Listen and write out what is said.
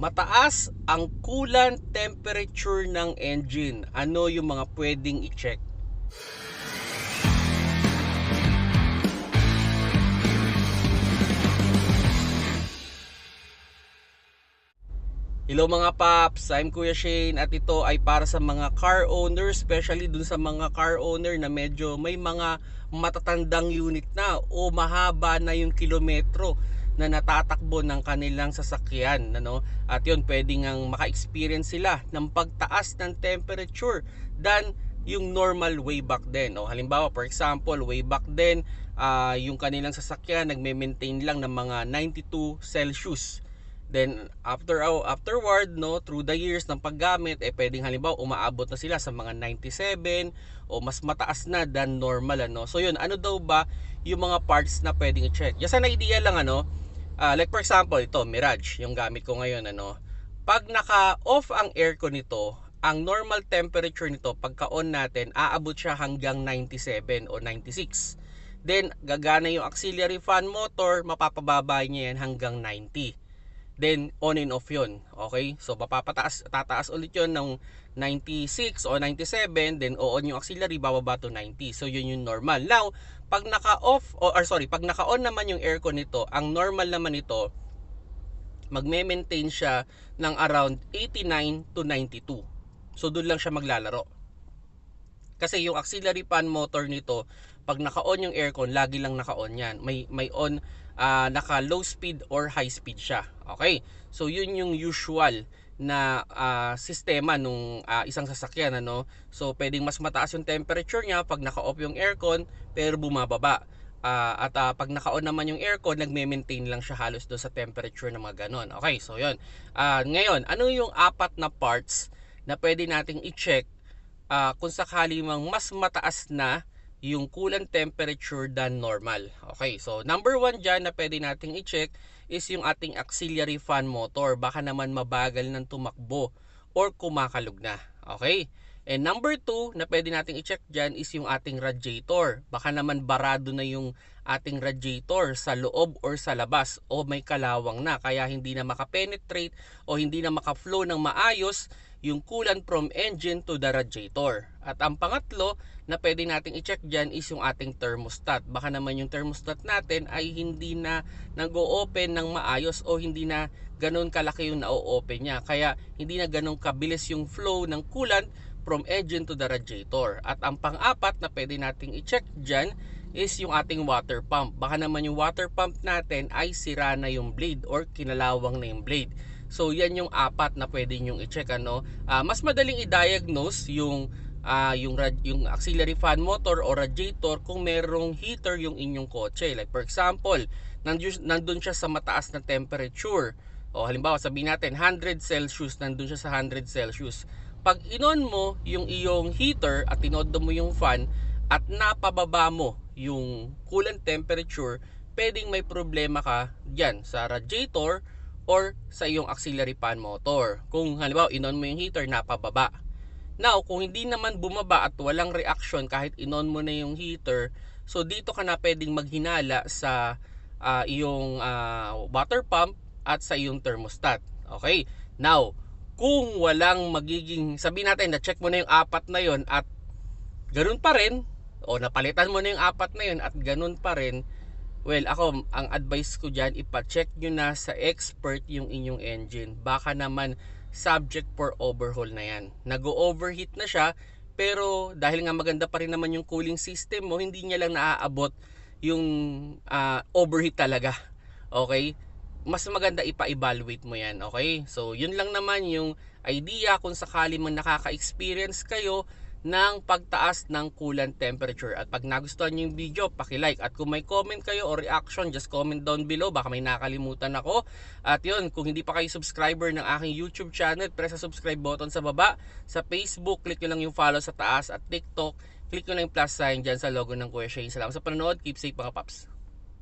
Mataas ang coolant temperature ng engine. Ano yung mga pwedeng i-check? Hello mga paps, I'm Kuya Shane at ito ay para sa mga car owner, especially dun sa mga car owner na medyo may mga matatandang unit na o mahaba na yung kilometro na natatakbo ng kanilang sasakyan ano at yun pwedeng ang maka-experience sila ng pagtaas ng temperature than yung normal way back then o halimbawa for example way back then ah, yung kanilang sasakyan nagme-maintain lang ng mga 92 Celsius Then after oh, afterward no through the years ng paggamit eh pwedeng halimbawa umaabot na sila sa mga 97 o mas mataas na than normal ano. So yun, ano daw ba yung mga parts na pwedeng i-check? Just an idea lang ano. Ah, like for example, ito Mirage, yung gamit ko ngayon ano. Pag naka-off ang aircon nito, ang normal temperature nito pagka-on natin, aabot siya hanggang 97 o 96. Then gagana yung auxiliary fan motor, mapapababa niya yan hanggang 90 then on and off yun. Okay? So, mapapataas, tataas ulit yun ng 96 o 97, then on yung auxiliary, bababa to 90. So, yun yung normal. Now, pag naka-off, or, or sorry, pag naka-on naman yung aircon nito, ang normal naman ito, magme-maintain siya ng around 89 to 92. So, doon lang siya maglalaro. Kasi yung auxiliary fan motor nito, pag naka-on yung aircon, lagi lang naka-on yan. May, may on, ah, naka low speed or high speed siya. Okay? So yun yung usual na ah, sistema nung ah, isang sasakyan ano. So pwedeng mas mataas yung temperature niya pag naka-off yung aircon pero bumababa. Ah, at ah, pag naka-on naman yung aircon, nagme-maintain lang siya halos doon sa temperature na mga ganon. Okay, so yun. Ah, ngayon, ano yung apat na parts na pwede nating i-check ah, kung sakali mang mas mataas na yung coolant temperature than normal. Okay, so number one dyan na pwede nating i-check is yung ating auxiliary fan motor. Baka naman mabagal ng tumakbo or kumakalog na. Okay? And number two na pwede nating i-check dyan is yung ating radiator. Baka naman barado na yung ating radiator sa loob or sa labas o may kalawang na kaya hindi na makapenetrate o hindi na makaflow ng maayos yung coolant from engine to the radiator. At ang pangatlo na pwede nating i-check dyan is yung ating thermostat. Baka naman yung thermostat natin ay hindi na nag-o-open ng maayos o hindi na ganun kalaki yung na-open niya. Kaya hindi na ganun kabilis yung flow ng coolant from engine to the radiator. At ang pang-apat na pwede nating i-check dyan is yung ating water pump. Baka naman yung water pump natin ay sira na yung blade or kinalawang na yung blade. So yan yung apat na pwede nyong i-check ano. Ah, mas madaling i-diagnose yung ah, yung yung auxiliary fan motor o radiator kung merong heater yung inyong kotse. Like for example, nandun, nandun siya sa mataas na temperature. O halimbawa sabihin natin 100 Celsius, nandun siya sa 100 Celsius. Pag inon mo yung iyong heater at tinodo mo yung fan at napababa mo yung coolant temperature, pwedeng may problema ka dyan sa radiator or sa iyong auxiliary fan motor. Kung halimbawa inon mo yung heater, napababa. Now, kung hindi naman bumaba at walang reaction kahit inon mo na yung heater, so dito ka na pwedeng maghinala sa ah, iyong ah, water pump at sa iyong thermostat. Okay? Now, kung walang magiging, sabi natin, na-check mo na yung apat na yon at ganun pa rin, o napalitan mo na yung apat na yon at ganun pa rin, well, ako, ang advice ko dyan, ipacheck nyo na sa expert yung inyong engine. Baka naman subject for overhaul na yan. Nag-overheat na siya, pero dahil nga maganda pa rin naman yung cooling system mo, hindi niya lang naaabot yung ah, overheat talaga. Okay? Mas maganda ipa-evaluate mo yan. Okay? So, yun lang naman yung idea kung sakali man nakaka-experience kayo ng pagtaas ng coolant temperature. At pag nagustuhan nyo yung video, paki-like. At kung may comment kayo o reaction, just comment down below. Baka may nakalimutan ako. At yun, kung hindi pa kayo subscriber ng aking YouTube channel, press sa subscribe button sa baba. Sa Facebook, click nyo lang yung follow sa taas. At TikTok, click nyo lang yung plus sign dyan sa logo ng Kuya Shane. Salamat sa panonood. Keep safe mga paps.